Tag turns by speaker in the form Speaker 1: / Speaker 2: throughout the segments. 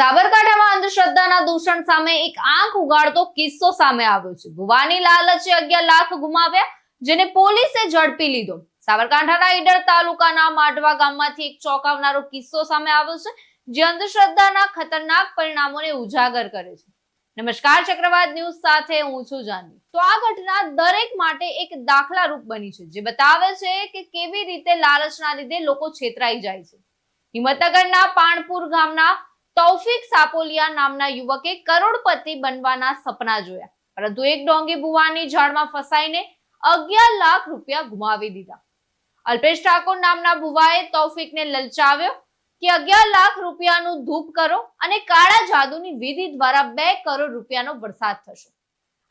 Speaker 1: સાબરકાંઠામાં અંધશ્રદ્ધાના દૂષણ સામે એક આંખ ઉગાડતો કિસ્સો સામે આવ્યો છે. ભુવાની લાલચે અગિયાર લાખ ગુમાવ્યા, જેને પોલીસે ઝડપી લીધો. સાબરકાંઠાના ઈડર તાલુકાના માટવા ગામમાંથી એક ચોંકાવનારો કિસ્સો સામે આવ્યો છે, જે અંધશ્રદ્ધાના ખતરનાક પરિણામોને ઉજાગર કરે છે. નમસ્કાર, ચક્રવાત ન્યૂઝ સાથે હું છું જાનવી. તો આ ઘટના દરેક માટે એક દાખલા રૂપ બની છે, જે બતાવે છે કે કેવી રીતે લાલચના લીધે લોકો છેતરાઈ જાય છે. હિંમતનગરના પાણપુર ગામના તૌફિક સાપોલિયા નામના યુવકે કરોડપતિ બનવાના સપના જોયા. પરંતુ એક ડોંગી બુવાની ઝાડમાં ફસાઈને અગિયાર લાખ રૂપિયા ગુમાવી દીધા. અલ્પેશ ઠાકોર નામના બુવાએ તૌફિકને લલચાવ્યો કે અગિયાર લાખ રૂપિયાનું ધૂપ કરો અને કાળા જાદુની વિધિ દ્વારા બે કરોડ રૂપિયાનો વરસાદ થશે.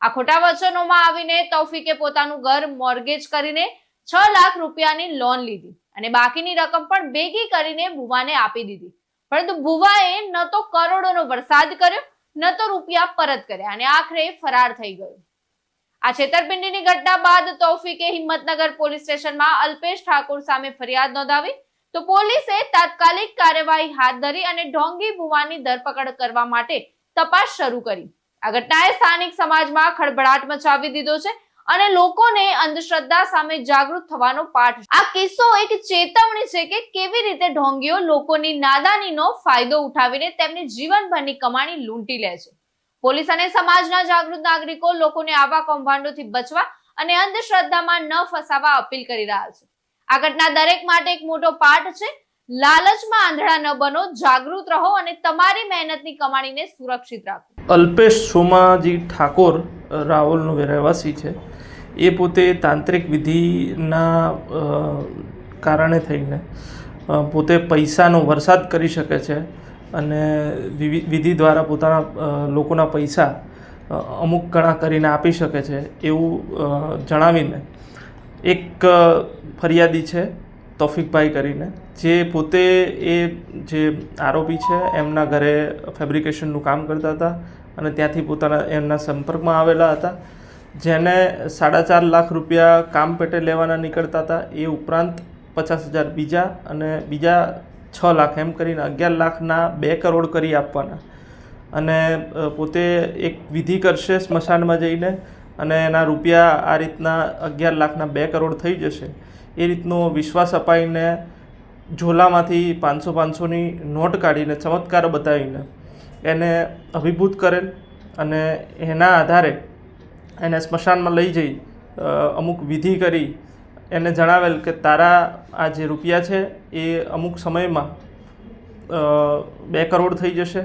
Speaker 1: આ ખોટા વચનોમાં આવીને તૌફિકે પોતાનું ઘર મોર્ગેજ કરીને છ લાખ રૂપિયાની લોન લીધી અને બાકીની રકમ પણ ભેગી કરીને બુવાને આપી દીધી. પરંતુ ભુવાએ ન તો કરોડોનો વરસાદ કર્યો, ન તો રૂપિયા પરત કર્યા અને આખરે ફરાર થઈ ગયો. આ છેતરપિંડીની ઘટના બાદ તૌફિકે હિંમતનગર પોલીસ સ્ટેશનમાં અલ્પેશ ઠાકોર સામે ફરિયાદ નોંધાવી. તો પોલીસે તાત્કાલિક કાર્યવાહી હાથ ધરી અને ઢોંગી ભુવાની ધરપકડ કરવા માટે તપાસ શરૂ કરી. આ ઘટનાએ સ્થાનિક સમાજમાં ખળભળાટ મચાવી દીધો છે. અને લોકોને અંધશ્રદ્ધા સામે જાગૃત થવાનો પાઠ આ કિસ્સો એક ચેતવણી છે કે કેવી રીતે ઢોંગીઓ લોકોની નાદાનીનો ફાયદો ઉઠાવીને તેમની જીવનભરની કમાણી લૂંટી લે છે. પોલીસ અને સમાજના જાગૃત નાગરિકો લોકોને આવા કૌભાંડોથી બચવા અને અંધશ્રદ્ધામાં ન ફસાવા અપીલ કરી રહ્યા છે. આ ઘટના દરેક માટે એક મોટો પાઠ છે. લાલચમાં આંધળા ન બનો, જાગૃત રહો અને તમારી મહેનતની કમાણીને સુરક્ષિત રાખો.
Speaker 2: અલ્પેશ સોમાજી ઠાકોર રાવલનો રહેવાસી છે. એ પોતે તાંત્રિક વિધિના કારણે થઈને પોતે પૈસાનો વરસાદ કરી શકે છે અને વિધિ દ્વારા પોતાના લોકોના પૈસા અમુક ઘણા કરીને આપી શકે છે એવું જણાવીને એક ફરિયાદી છે તોફિકભાઈ કરીને, જે પોતે એ જે આરોપી છે એમના ઘરે ફેબ્રિકેશનનું કામ કરતા હતા અને ત્યાંથી પોતાના એમના સંપર્કમાં આવેલા હતા. જેને સાડા ચાર લાખ રૂપિયા કામ પેટે લેવાના નીકળતા હતા, એ ઉપરાંત પચાસ હજાર બીજા અને બીજા છ લાખ એમ કરીને અગિયાર લાખના બે કરોડ કરી આપવાના. અને પોતે એક વિધિ કરશે સ્મશાનમાં જઈને અને એના રૂપિયા આ રીતના અગિયાર લાખના બે કરોડ થઈ જશે. એ રીતનો વિશ્વાસ અપાઈને ઝોલામાંથી પાંચસો પાંચસોની નોટ કાઢીને ચમત્કાર બતાવીને એને અભિભૂત કરેલ અને એના આધારે એને સ્મશાનમાં લઈ જઈ અમુક વિધિ કરી, એને જણાવેલ કે તારા આ જે રૂપિયા છે એ અમુક સમયમાં બે કરોડ થઈ જશે.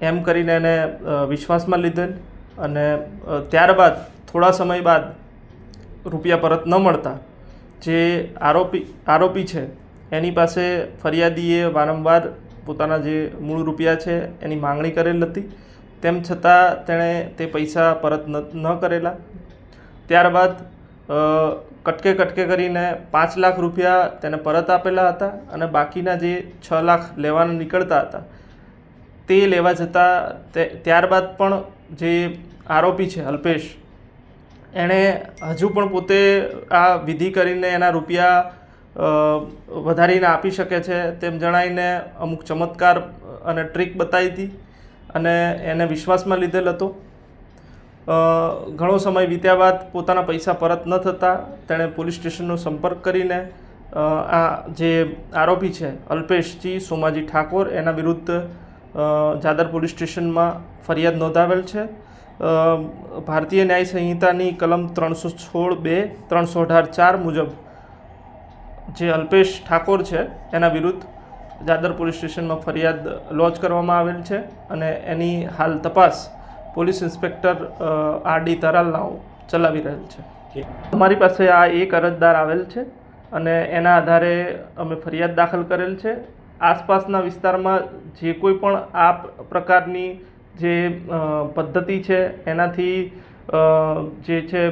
Speaker 2: એમ કરીને એને વિશ્વાસમાં લીધેલ અને ત્યારબાદ, થોડા સમય બાદ રૂપિયા પરત ન મળતા, જે આરોપી આરોપી છે, એની પાસે ફરિયાદીએ વારંવાર પોતાના જે મૂળ રૂપિયા છે એની માંગણી કરેલ હતી. તેમ છતાં તેણે તે પૈસા પરત ન કરેલા. ત્યારબાદ કટકે કટકે કરીને પાંચ લાખ રૂપિયા તેને પરત આપેલા હતા અને બાકીના જે છ લાખ લેવાના નીકળતા હતા, તે લેવા જતાં ત્યારબાદ પણ જે આરોપી છે અલ્પેશ, એણે હજુ પણ પોતે આ વિધિ કરીને એના રૂપિયા વધારીને આપી શકે છે તેમ જણાવીને અમુક ચમત્કાર અને ટ્રીક બતાવી હતી. અને એને વિશ્વાસમાં લીધેલ હતો. ઘણો સમય વીત્યા બાદ પોતાના પૈસા પરત ન થતાં તેણે પોલીસ સ્ટેશનનો સંપર્ક કરીને આ જે આરોપી છે, અલ્પેશજી સોમાજી ઠાકોર, એના વિરુદ્ધ જાદર પોલીસ સ્ટેશનમાં ફરિયાદ નોંધાવેલ છે. ભારતીય ન્યાય સંહિતાની કલમ ત્રણસો સોળ બે, ત્રણસો અઢાર ચાર મુજબ જે અલ્પેશ ઠાકોર છે, એના વિરુદ્ધ જાદર પોલીસ સ્ટેશનમાં ફરિયાદ લોન્ચ કરવામાં આવેલ છે અને એની હાલ તપાસ પોલીસ ઇન્સ્પેક્ટર આર ડી તરાલનાઓ ચલાવી રહેલ છે. અમારી પાસે આ એક અરજદાર આવેલ છે અને એના આધારે અમે ફરિયાદ દાખલ કરેલ છે. આસપાસના વિસ્તારમાં જે કોઈ પણ આ પ્રકારની જે પદ્ધતિ છે એનાથી જે છે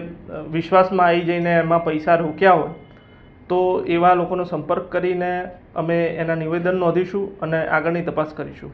Speaker 2: વિશ્વાસમાં આવી જઈને એમાં પૈસા રોક્યા હોય તો એવા લોકોનો સંપર્ક કરીને અમે એના નિવેદન નોંધીશું અને આગળની તપાસ કરીશું.